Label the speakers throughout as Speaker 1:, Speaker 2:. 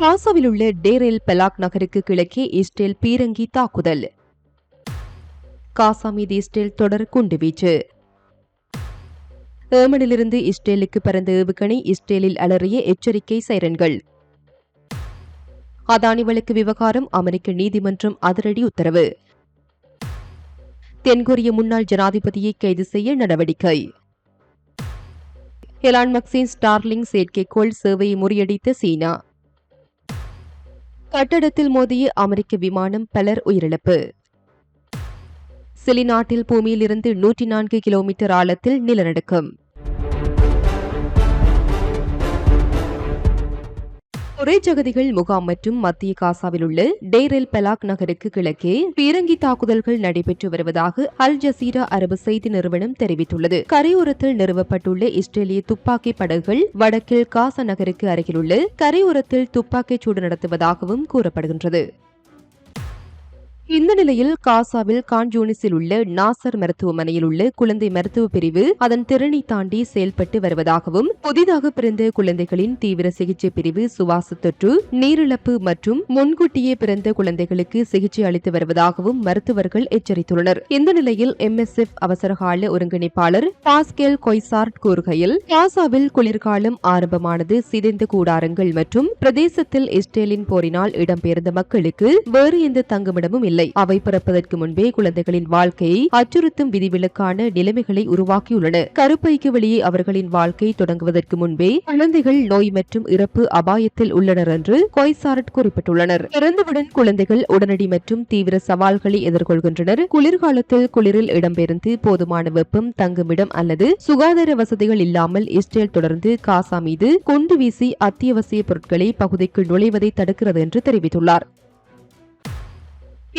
Speaker 1: காசாவில் உள்ள டேரெல் பெலாக் நகருக்கு கிழக்கே இஸ்ரேல் பீரங்கி தாக்குதல். காசா மீது இஸ்ரேல் தொடர் குண்டுவீச்சு. ஏமனிலிருந்து இஸ்ரேலுக்கு பறந்த ஏவுகணை இஸ்ரேலில் அலறிய எச்சரிக்கை சைரன்கள். அதானி வழக்கு விவகாரம் அமெரிக்க நீதிமன்றம் அதிரடி உத்தரவு. தென்கொரிய முன்னாள் ஜனாதிபதியை கைது செய்ய நடவடிக்கை. எலான் மக்சின் ஸ்டார்லிங் செயற்கைக்கோள் சேவையை முறியடித்த சீனா. கட்டடத்தில் மோதிய அமெரிக்க விமானம் பலர் உயிரிழப்பு. சிலி நாட்டில் பூமியிலிருந்து நூற்றி நான்கு கிலோமீட்டர் ஆழத்தில் நிலநடுக்கம். ஒரே ஜகதிகள் முகாம் மற்றும் மத்திய காசாவில் உள்ள டேரெல் பெலாக் நகருக்கு கிழக்கே பீரங்கி தாக்குதல்கள் நடைபெற்று வருவதாக அல் ஜசீரா அரபு செய்தி நிறுவனம் தெரிவித்துள்ளது. கரையோரத்தில் நிறுவப்பட்டுள்ள இஸ்ரேலிய துப்பாக்கி படகுகள் வடக்கில் காசா நகருக்கு அருகிலுள்ள கரையோரத்தில் துப்பாக்கிச் சூடு நடத்துவதாகவும் கூறப்படுகின்றது. இந்த நிலையில் காசாவில் கான்ஜூனிஸில் உள்ள நாசர் மருத்துவமனையில் உள்ள குழந்தை மருத்துவ பிரிவு அதன் திறனை தாண்டி செயல்பட்டு வருவதாகவும் புதிதாக பிறந்த குழந்தைகளின் தீவிர சிகிச்சை பிரிவு சுவாச தொற்று நீரிழப்பு மற்றும் முன்கூட்டியே பிறந்த குழந்தைகளுக்கு சிகிச்சை அளித்து வருவதாகவும் மருத்துவர்கள் எச்சரித்துள்ளனர். இந்த நிலையில் எம்எஸ்எஃப் அவசரகால ஒருங்கிணைப்பாளர் பாஸ்கேல் கொய்சார்ட் கூறுகையில் காசாவில் குளிர்காலம் ஆரம்பமானது சிதைந்த கூடாரங்கள் மற்றும் பிரதேசத்தில் இஸ்ரேலின் போரினால் இடம்பெயர்ந்த மக்களுக்கு வேறு எந்த தங்குமிடமும் இல்லை இல்லை. அவை பிறப்பதற்கு முன்பே குழந்தைகளின் வாழ்க்கையை அச்சுறுத்தும் விதிவிலக்கான நிலைமைகளை உருவாக்கியுள்ளன. கருப்பைக்கு வெளியே அவர்களின் வாழ்க்கை தொடங்குவதற்கு முன்பே குழந்தைகள் நோய் மற்றும் இறப்பு அபாயத்தில் உள்ளனர் என்று கொய்சாரட் குறிப்பிட்டுள்ளனர். பிறந்தவுடன் குழந்தைகள் உடனடி மற்றும் தீவிர சவால்களை எதிர்கொள்கின்றனர். குளிர்காலத்தில் குளிரில் இடம்பெயர்ந்து போதுமான வெப்பம் தங்குமிடம் அல்லது சுகாதார வசதிகள் இல்லாமல் இஸ்ரேல் தொடர்ந்து காசா மீது குண்டு வீசி அத்தியாவசிய பொருட்களை பகுதிக்குள் நுழைவதை தடுக்கிறது என்று தெரிவித்துள்ளார்.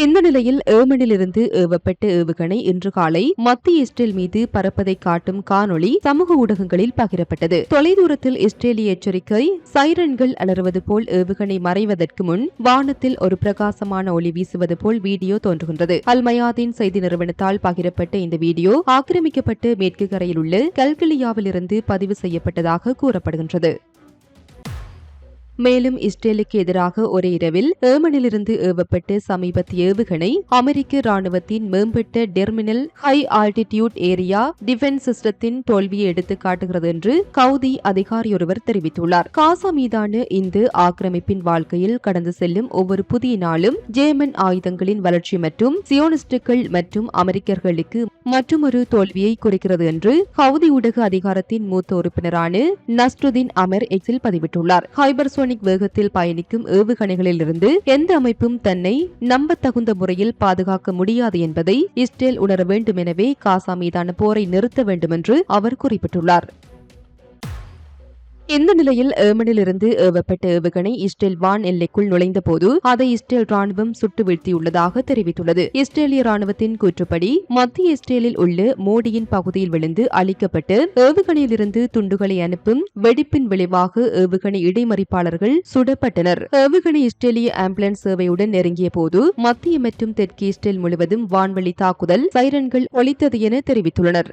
Speaker 1: இந்த நிலையில் ஏமனிலிருந்து ஏவப்பட்ட ஏவுகணை இன்று காலை மத்திய இஸ்ரேல் மீது பறப்பதை காட்டும் காணொளி சமூக ஊடகங்களில் பகிரப்பட்டது. தொலைதூரத்தில் இஸ்ரேலிய எச்சரிக்கை சைரன்கள் அலறுவது போல் ஏவுகணை மறைவதற்கு முன் வானத்தில் ஒரு பிரகாசமான ஒளி வீசுவது போல் வீடியோ தோன்றுகின்றது. அல்மயாதின் செய்தி நிறுவனத்தால் பகிரப்பட்ட இந்த வீடியோ ஆக்கிரமிக்கப்பட்டு மேற்கு கரையில் உள்ள கல்கிலியாவிலிருந்து பதிவு செய்யப்பட்டதாக கூறப்படுகின்றது. மேலும் இஸ்ரேலுக்கு எதிராக ஒரே இரவில் ஏமனிலிருந்து ஏவப்பட்ட சமீபத்திய ஏவுகணை அமெரிக்க ராணுவத்தின் மேம்பட்ட terminal high altitude area defence சிஸ்டத்தின் தோல்வியை எடுத்து காட்டுகிறது என்று கவுதி அதிகாரியொருவர் தெரிவித்துள்ளார். காசா மீதான இந்த ஆக்கிரமிப்பின் வாழ்க்கையில் கடந்து செல்லும் ஒவ்வொரு புதிய நாளும் ஜேமன் ஆயுதங்களின் வளர்ச்சி மற்றும் சியோனிஸ்டுகள் மற்றும் அமெரிக்கர்களுக்கு மற்றொரு தோல்வியை குறிக்கிறது என்று ஹவுதி ஊடக அதிகாரத்தின் மூத்த உறுப்பினரான நஸ்ருதீன் அமர் எக்ஸில் பதிவிட்டுள்ளார். ஹைபர்சோன் சூப்பர்சோனிக் வேகத்தில் பயணிக்கும் ஏவுகணைகளில் இருந்து எந்த அமைப்பும் தன்னை நம்பத்தகுந்த முறையில் பாதுகாக்க முடியாது என்பதை இஸ்ரேல் உணர வேண்டும் எனவே காசா மீதான போரை நிறுத்த வேண்டும் என்று அவர் குறிப்பிட்டுள்ளார். இந்த நிலையில் ஏமனிலிருந்து ஏவப்பட்ட ஏவுகணை இஸ்ரேல் வான் எல்லைக்குள் நுழைந்த போது அதை இஸ்ரேல் ராணுவம் சுட்டு வீழ்த்தியுள்ளதாக தெரிவித்துள்ளது. இஸ்ரேலிய ராணுவத்தின் கூற்றுப்படி மத்திய இஸ்ரேலில் உள்ள மோடியின் பகுதியில் விழுந்து அளிக்கப்பட்டு ஏவுகணையிலிருந்து துண்டுகளை அனுப்பும் வெடிப்பின் விளைவாக ஏவுகணை இடைமறிப்பாளர்கள் சுடப்பட்டனர். ஏவுகணை இஸ்ரேலிய ஆம்புலன்ஸ் சேவையுடன் நெருங்கிய போது மத்திய மற்றும் தெற்கு இஸ்ரேல் முழுவதும் வான்வழி தாக்குதல் சைரன்கள் ஒலித்தது என தெரிவித்துள்ளனர்.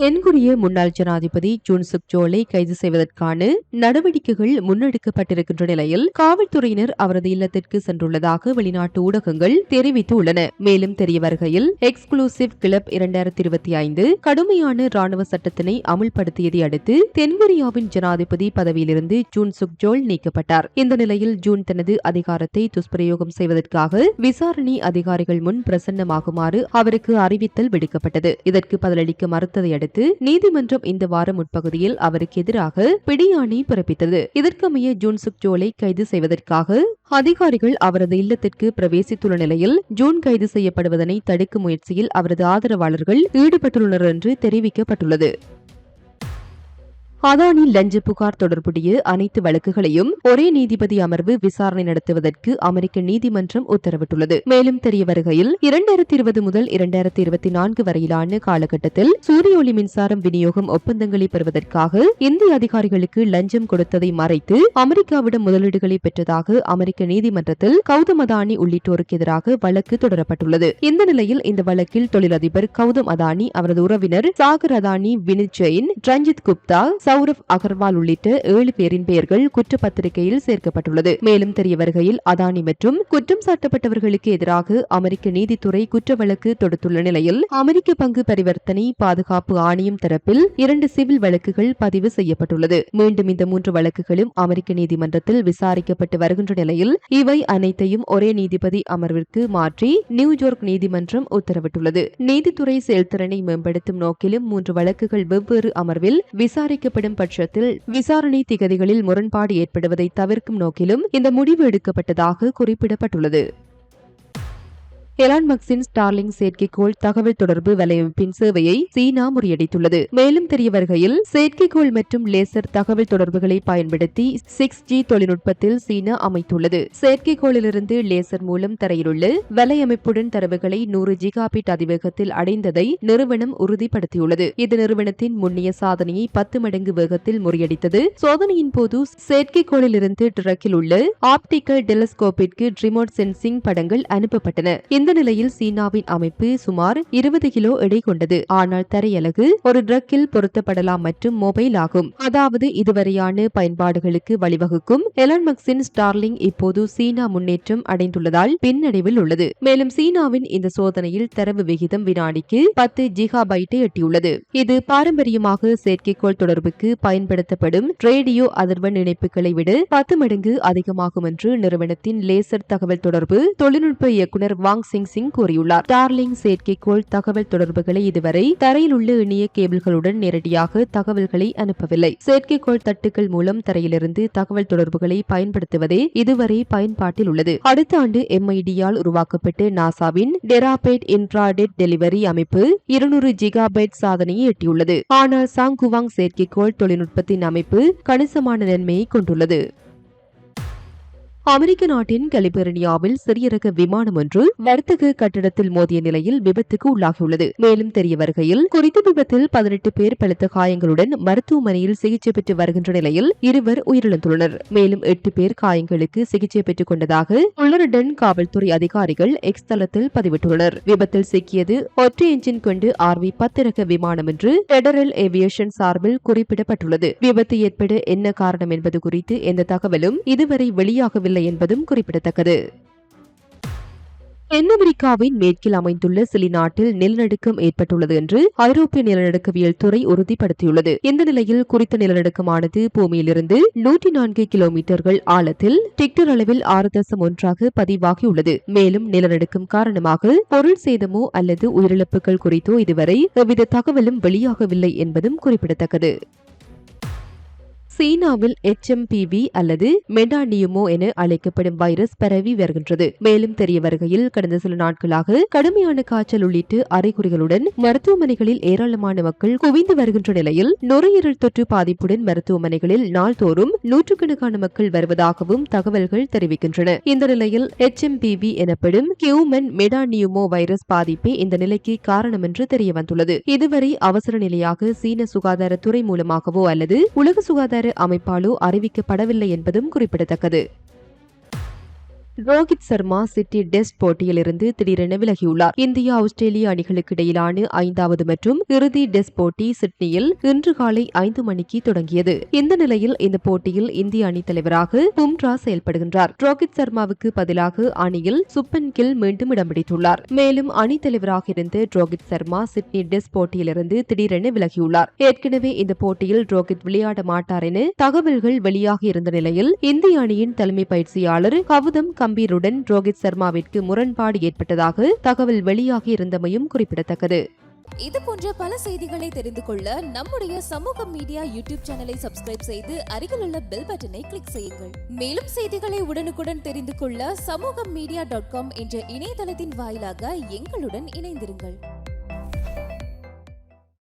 Speaker 1: தென்கொரிய முன்னாள் ஜனாதிபதி ஜூன் சுக் ஜோலை கைது செய்வதற்கான நடவடிக்கைகள் முன்னெடுக்கப்பட்டிருக்கின்ற நிலையில் காவல்துறையினர் அவரது இல்லத்திற்கு சென்றுள்ளதாக வெளிநாட்டு ஊடகங்கள் தெரிவித்துள்ளன. மேலும் தெரிய வருகையில் எக்ஸ்க்ளூசிவ் கிளப் இரண்டாயிரத்தி இருபத்தி ஐந்து கடுமையான ராணுவ சட்டத்தினை அமுல்படுத்தியதை அடுத்து தென்கொரியாவின் ஜனாதிபதி பதவியிலிருந்து ஜூன் சுக் ஜோல் நீக்கப்பட்டார். இந்த நிலையில் ஜூன் தனது அதிகாரத்தை துஷ்பிரயோகம் செய்வதற்காக விசாரணை அதிகாரிகள் முன் பிரசன்னமாகுமாறு அவருக்கு அறிவித்தல் விடுக்கப்பட்டது. இதற்கு பதிலளிக்க மறுத்ததை அடுத்து அடுத்து நீதிமன்றம் இந்த வாரம் உட்பகுதியில் அவருக்கு எதிராக பிடியாணை பிறப்பித்தது. இதற்கமைய ஜூன் சுக் ஜோலை கைது செய்வதற்காக அதிகாரிகள் அவரது இல்லத்திற்கு பிரவேசித்துள்ள நிலையில் ஜூன் கைது செய்யப்படுவதனை தடுக்கும் முயற்சியில் அவரது ஆதரவாளர்கள் ஈடுபட்டுள்ளனர் என்று தெரிவிக்கப்பட்டுள்ளது. அதானி லஞ்ச புகார் தொடர்புடைய அனைத்து வழக்குகளையும் ஒரே நீதிபதி அமர்வு விசாரணை நடத்துவதற்கு அமெரிக்க நீதிமன்றம் உத்தரவிட்டுள்ளது. மேலும் தெரிய வருகையில் இரண்டாயிரத்தி இருபது முதல் இரண்டாயிரத்தி இருபத்தி நான்கு வரையிலான காலகட்டத்தில் சூரிய ஒளி மின்சாரம் விநியோகம் ஒப்பந்தங்களை பெறுவதற்காக இந்திய அதிகாரிகளுக்கு லஞ்சம் கொடுத்ததை மறைத்து அமெரிக்காவிடம் முதலீடுகளை பெற்றதாக அமெரிக்க நீதிமன்றத்தில் கௌதம் அதானி உள்ளிட்டோருக்கு எதிராக வழக்கு தொடரப்பட்டுள்ளது. இந்த நிலையில் இந்த வழக்கில் தொழிலதிபர் கௌதம் அதானி அவரது உறவினர் சாகர் அதானி வினித் ஜெயின் ரஞ்சித் குப்தா சௌரவ் அகர்வால் உள்ளிட்ட ஏழு பேரின் பெயர்கள் குற்றப்பத்திரிகையில் சேர்க்கப்பட்டுள்ளது. மேலும் தெரிய வருகையில் அதானி மற்றும் குற்றம் சாட்டப்பட்டவர்களுக்கு எதிராக அமெரிக்க நீதித்துறை குற்ற வழக்கு தொடுத்துள்ள நிலையில் அமெரிக்க பங்கு பரிவர்த்தனை பாதுகாப்பு ஆணையம் தரப்பில் இரண்டு சிவில் வழக்குகள் பதிவு செய்யப்பட்டுள்ளது. மீண்டும் இந்த மூன்று வழக்குகளும் அமெரிக்க நீதிமன்றத்தில் விசாரிக்கப்பட்டு வருகின்ற நிலையில் இவை அனைத்தையும் ஒரே நீதிபதி அமர்விற்கு மாற்றி நியூயார்க் நீதிமன்றம் உத்தரவிட்டுள்ளது. நீதித்துறை செயல்திறனை மேம்படுத்தும் நோக்கிலும் மூன்று வழக்குகள் வெவ்வேறு அமர்வில் ஏற்படும் பட்சத்தில் விசாரணை திகதிகளில் முரண்பாடு ஏற்படுவதை தவிர்க்கும் நோக்கிலும் இந்த முடிவு எடுக்கப்பட்டதாக குறிப்பிடப்பட்டுள்ளது. எலான் மக்ஸின் ஸ்டார்லிங் செயற்கைக்கோள் தகவல் தொடர்பு வலையமைப்பின் சேவையை சீனா முறியடித்துள்ளது. மேலும் தெரிய வருகையில் செயற்கைக்கோள் மற்றும் லேசர் தகவல் தொடர்புகளை பயன்படுத்தி சிக்ஸ் ஜி தொழில்நுட்பத்தில் சீனா அமைத்துள்ளது. செயற்கைக்கோளிலிருந்து லேசர் மூலம் தரையிலுள்ள வலையமைப்புடன் தரவுகளை நூறு ஜிகாபிட் அதிவேகத்தில் அடைந்ததை நிறுவனம் உறுதிப்படுத்தியுள்ளது. இது நிறுவனத்தின் முன்னிய சாதனையை பத்து மடங்கு வேகத்தில் முறியடித்தது. சோதனையின் போது செயற்கைக்கோளிலிருந்து டிரக்கில் உள்ள ஆப்டிக்கல் டெலஸ்கோப்பிற்கு ரிமோட் சென்சிங் படங்கள் அனுப்பப்பட்டன. இந்த இந்த நிலையில் சீனாவின் அமைப்பு சுமார் இருபது கிலோ எடை கொண்டது. ஆனால் தரையலகு ஒரு ட்ரக்கில் பொருத்தப்படலாம் மற்றும் மொபைல் ஆகும். அதாவது இதுவரையான பயன்பாடுகளுக்கு வழிவகுக்கும் எலன்மக்ஸின் ஸ்டார்லிங் இப்போது சீனா முன்னேற்றம் அடைந்துள்ளதால் பின்னடைவில் உள்ளது. மேலும் சீனாவின் இந்த சோதனையில் தரவு விகிதம் வினாடிக்கு பத்து ஜிகாபைட்டை எட்டியுள்ளது. இது பாரம்பரியமாக செயற்கைக்கோள் தொடர்புக்கு பயன்படுத்தப்படும் ரேடியோ அதிர்வெண் இணைப்புகளை விட பத்து மடங்கு அதிகமாகும் என்று நிறுவனத்தின் லேசர் தகவல் தொடர்பு தொழில்நுட்ப இயக்குநர் வாங் சிங் சிங் கூறியுள்ளார். டார்லிங் செயற்கைக்கோள் தகவல் தொடர்புகளை இதுவரை தரையில் உள்ள இணைய கேபிள்களுடன் நேரடியாக தகவல்களை அனுப்பவில்லை. செயற்கைக்கோள் தட்டுகள் மூலம் தரையிலிருந்து தகவல் தொடர்புகளை பயன்படுத்துவதே இதுவரை பயன்பாட்டில் உள்ளது. அடுத்த ஆண்டு எம்ஐடியால் உருவாக்கப்பட்டு நாசாவின் டெராபேட் இன்ட்ராடெட் டெலிவரி அமைப்பு இருநூறு ஜிகாபைட் சாதனையை எட்டியுள்ளது. ஆனால் சாங்குவாங் செயற்கைக்கோள் தொழில்நுட்பத்தின் அமைப்பு கணிசமான நன்மையை கொண்டுள்ளது. அமெரிக்க நாட்டின் கலிபோர்னியாவில் சிறிய ரக விமானம் ஒன்று வர்த்தக கட்டிடத்தில் மோதிய நிலையில் விபத்துக்கு உள்ளாகியுள்ளது. மேலும் தெரிய வருகையில் குறித்த விபத்தில் பதினெட்டு பேர் பலத்த காயங்களுடன் மருத்துவமனையில் சிகிச்சை பெற்று வருகின்ற நிலையில் இருவர் உயிரிழந்துள்ளனர். மேலும் எட்டு பேர் காயங்களுக்கு சிகிச்சை பெற்றுக் கொண்டதாக புல்லரடன் காவல்துறை அதிகாரிகள் எக்ஸ் தளத்தில் பதிவிட்டுள்ளனர். விபத்தில் சிக்கியது ஒற்றை என்ஜின் கொண்டு ஆர்வி பத்து ரக விமானம் என்று பெடரல் ஏவியேஷன் சார்பில் குறிப்பிடப்பட்டுள்ளது. விபத்து ஏற்பட என்ன காரணம் என்பது குறித்து எந்த தகவலும் இதுவரை வெளியாகவில்லை என்பதும் குறிப்பிடத்தக்கது. தென் அமெரிக்காவின் மேற்கில் அமைந்துள்ள சிலி நாட்டில் நிலநடுக்கம் ஏற்பட்டுள்ளது என்று ஐரோப்பிய நிலநடுக்கவியல் துறை உறுதிப்படுத்தியுள்ளது. இந்த நிலையில் குறித்த நிலநடுக்கமானது பூமியிலிருந்து நூற்றி நான்கு கிலோமீட்டர்கள் ஆழத்தில் டிக்டர் அளவில் ஆறு தசம் ஒன்றாக பதிவாகியுள்ளது. மேலும் நிலநடுக்கம் காரணமாக பொருள் சேதமோ அல்லது உயிரிழப்புகள் குறித்தோ இதுவரை எவ்வித தகவலும் வெளியாகவில்லை என்பதும் குறிப்பிடத்தக்கது. சீனாவில் எச்எம்பிவி அல்லது மெடானியுமோ என அழைக்கப்படும் வைரஸ் பரவி வருகின்றது. மேலும் தெரிய வருகையில் கடந்த சில நாட்களாக கடுமையான காய்ச்சல் உள்ளிட்ட அறிகுறிகளுடன் மருத்துவமனைகளில் ஏராளமான மக்கள் குவிந்து வருகின்ற நிலையில் நுரையீரல் தொற்று பாதிப்புடன் மருத்துவமனைகளில் நாள்தோறும் நூற்றுக்கணக்கான மக்கள் வருவதாகவும் தகவல்கள் தெரிவிக்கின்றன. இந்த நிலையில் எச்எம்பிவி எனப்படும் கியூமன் மெடானியுமோ வைரஸ் பாதிப்பே இந்த நிலைக்கு காரணம் என்று தெரிய வந்துள்ளது இதுவரை அவசர நிலையாக சீன சுகாதாரத்துறை மூலமாகவோ அல்லது உலக சுகாதார அமைப்பாலோ அறிவிக்கப்படவில்லை என்பதும் குறிப்பிடத்தக்கது. ரோஹித் சர்மா சிட்டி டெஸ்ட் போட்டியிலிருந்து திடீரென விலகியுள்ளார். இந்தியா ஆஸ்திரேலிய அணிகளுக்கு இடையிலான ஐந்தாவது மற்றும் இறுதி டெஸ்ட் போட்டி சிட்னியில் இன்று காலை ஐந்து மணிக்கு தொடங்கியது. இந்த நிலையில் இந்த போட்டியில் இந்திய அணி தலைவராக பும்ரா செயல்படுகின்றார். ரோஹித் சர்மாவுக்கு பதிலாக அணியில் சுப்பன் கில் மீண்டும் இடம் பிடித்துள்ளார். மேலும் அணி தலைவராக இருந்த ரோஹித் சர்மா சிட்னி டெஸ்ட் போட்டியிலிருந்து திடீரென விலகியுள்ளார். ஏற்கனவே இந்த போட்டியில் ரோஹித் விளையாட மாட்டார் என தகவல்கள் வெளியாகி இருந்த நிலையில் இந்திய அணியின் தலைமை பயிற்சியாளர் கவுதம் கம்பீருடன் ரோஹித் சர்மாவிற்கு முரண்பாடு ஏற்பட்டதாக தகவல் வெளியாகி இருந்தமையும் குறிப்பிடத்தக்கது.
Speaker 2: இது போன்ற பல செய்திகளை தெரிந்து கொள்ள நம்முடைய சமூக மீடியா யூடியூப் சேனலை சப்ஸ்கிரைப் செய்து அருகில் உள்ள பெல் பட்டனை கிளிக் செய்யுங்கள். மேலும் செய்திகளை உடனுக்குடன் தெரிந்து கொள்ள சமூக மீடியா டாட் காம் என்ற இணையதளத்தின் வாயிலாக எங்களுடன் இணைந்திருங்கள்.